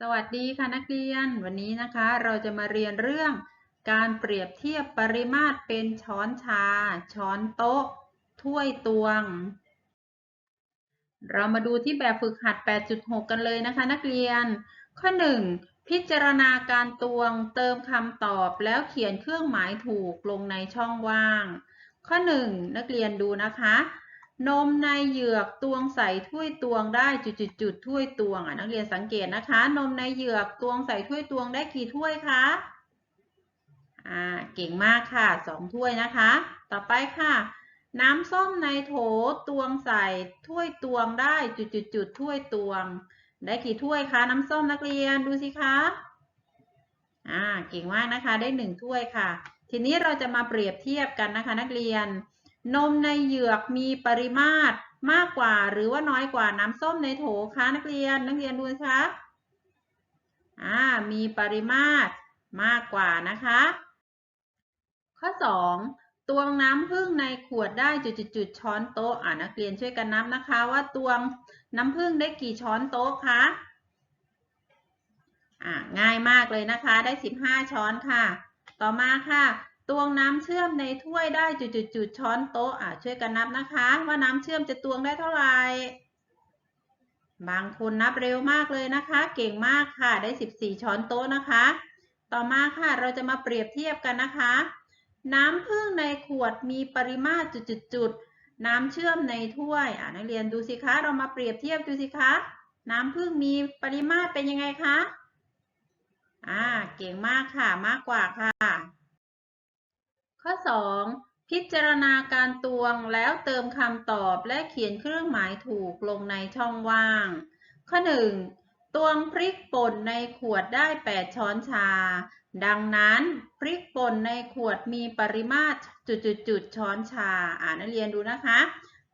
สวัสดีค่ะนักเรียน วันนี้นะคะเราจะมาเรียนเรื่องการเปรียบเทียบปริมาตรเป็นช้อนชา ช้อนโต๊ะ ถ้วยตวง เรามาดูที่แบบฝึกหัด 8.6 กันเลยนะคะ นักเรียน ข้อ 1 พิจารณาการตวงเติมคำตอบแล้วเขียนเครื่องหมายถูกลงในช่องว่าง ข้อ 1 นักเรียนดูนะคะ นมในเหยือกตวงใส่ถ้วยตวงได้จุดๆๆถ้วยตวงอะนักเรียนสังเกตนะคะ นมในเหยือกตวงใส่ถ้วยตวงได้กี่ถ้วยคะอ่าเก่งมากค่ะสองถ้วยนะคะ ต่อไปค่ะ น้ำส้มในโถตวงใส่ถ้วยตวงได้จุดๆๆถ้วยตวง ได้กี่ถ้วยคะน้ำส้มนักเรียนดูสิคะอ่าเก่งมากนะคะได้หนึ่งถ้วยค่ะ ทีนี้เราจะมาเปรียบเทียบกันนะคะนักเรียน นมในเหยือกมีปริมาตรมากกว่าหรือว่าน้อยกว่าน้ำส้มในโถคะนักเรียนนักเรียนดูนะคะอ่ามีปริมาตรมากกว่านะคะ ข้อ 2 ตวงน้ำผึ้งในขวดได้จุดๆช้อนโต๊ะอ่านักเรียนช่วยกันนับนะคะว่าตวงน้ำผึ้งได้กี่ช้อนโต๊ะคะอ่าง่ายมากเลยนะคะได้ 15 ช้อนค่ะ ต่อมาค่ะ ตวงน้ำเชื่อมในถ้วยได้จุดๆๆช้อนโต๊ะอะช่วยกันนับนะคะ ว่าน้ำเชื่อมจะตวงได้เท่าไหร่บางคนนับเร็วมากเลยนะคะ เก่งมากค่ะได้ 14 ช้อนโต๊ะนะคะ ต่อมาค่ะเราจะมาเปรียบเทียบกันนะคะ น้ำผึ้งในขวดมีปริมาตรจุดๆๆน้ำเชื่อมในถ้วยอะนักเรียนดูสิคะเรามาเปรียบเทียบดูสิคะน้ำผึ้งมีปริมาตรเป็นยังไงคะอ่าเก่งมากค่ะมากกว่าค่ะ ข้อ 2 พิจารณาการตวงแล้วเติมคำตอบและเขียนเครื่องหมายถูกลงในช่องว่าง ข้อ 1 ตวงพริกป่นในขวดได้ 8 ช้อนชา ดังนั้นพริกป่นในขวดมีปริมาตรจุดๆช้อนชา อ่านักเรียนดูนะคะ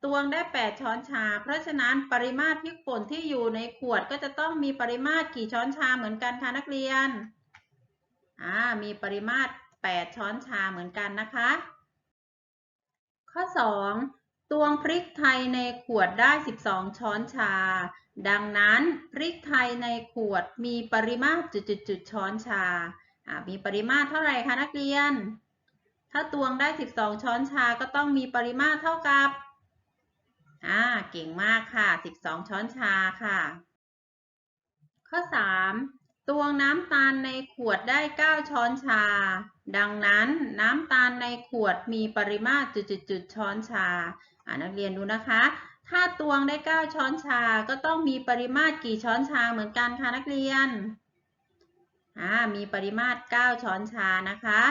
ตวงได้ 8 ช้อนชา เพราะฉะนั้นปริมาตรพริกป่นที่อยู่ในขวดก็จะต้องมีปริมาตรกี่ช้อนชาเหมือนกันคะนักเรียน อ่า มีปริมาตร 8 ช้อนชาเหมือนกันนะคะ ข้อ 2 ตวงพริกไทยในขวดได้ 12 ช้อนชา ดังนั้นพริกไทยในขวดมีปริมาตรจุดๆช้อนชาอ่ามีปริมาตรเท่าไหร่คะนักเรียน ถ้าตวงได้ 12 ช้อนชาก็ต้องมีปริมาตรเท่ากับ อ่า เก่งมากค่ะ 12 ช้อนชาค่ะ ข้อ 3 ตวงน้ำตาลในขวดได้ 9 ช้อนชา ดังนั้นน้ำตาลในขวดมีปริมาตรจุดๆช้อนชาอ่านักเรียนดูนะคะ ถ้าตวงได้ 9 ช้อนชา ก็ต้องมีปริมาตรกี่ช้อนชาเหมือนกันคะนักเรียนอ่ามีปริมาตร 9 ช้อนชานะคะ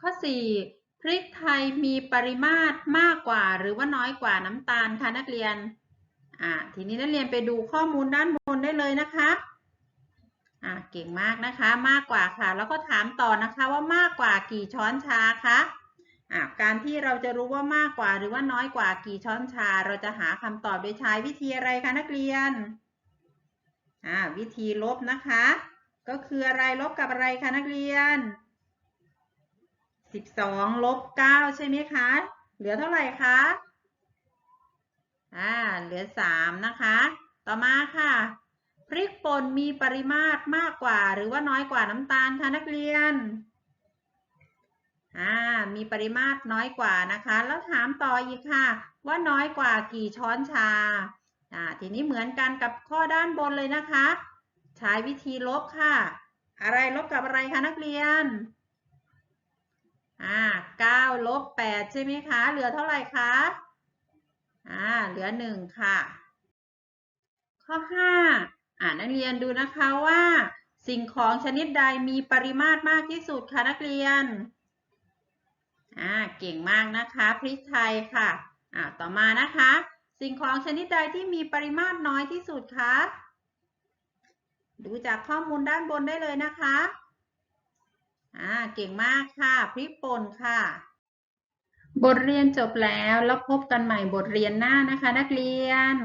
ข้อ 4 พริกไทยมีปริมาตรมากกว่า หรือว่าน้อยกว่าน้ำตาลคะนักเรียนอ่าทีนี้นักเรียนไปดูข้อมูลด้านบนได้เลยนะคะ อ่าเก่งมากนะคะ มากกว่าค่ะ แล้วก็ถามต่อนะคะว่ามากกว่ากี่ช้อนชาคะอ่าการที่เราจะรู้ว่ามากกว่าหรือว่าน้อยกว่ากี่ช้อนชา เราจะหาคำตอบโดยใช้วิธีอะไรคะนักเรียนอ่าวิธีลบนะคะ ก็คืออะไรลบกับอะไรคะนักเรียน 12ลบ9ใช่ไหมคะ เหลือเท่าไหร่คะอ่าเหลือ 3 นะคะ ต่อมาค่ะ พริกป่นมีปริมาตรมากกว่า หรือว่าน้อยกว่าน้ำตาลคะนักเรียน อ่า มีปริมาตรน้อยกว่านะคะ แล้วถามต่ออีกค่ะ ว่าน้อยกว่ากี่ช้อนชา อ่า ทีนี้เหมือนกันกับข้อด้านบนเลยนะคะ ใช้วิธีลบค่ะ อะไรลบกับอะไรคะนักเรียน อ่า9ลบ8ใช่ไหมคะ เหลือเท่าไหร่คะ อ่า เหลือ1ค่ะ ข้อ5 อ่านักเรียนดูนะคะว่า สิ่งของชนิดใดมีปริมาตรมากที่สุดคะนักเรียนอ่าเก่งมากนะคะพริกไทยค่ะอ่าต่อมานะคะ สิ่งของชนิดใดที่มีปริมาตรน้อยที่สุดคะดูจากข้อมูลด้านบนได้เลยนะคะอ่าเก่งมากค่ะ พริกป่นค่ะ บทเรียนจบแล้วแล้วพบกันใหม่บทเรียนหน้านะคะ นักเรียน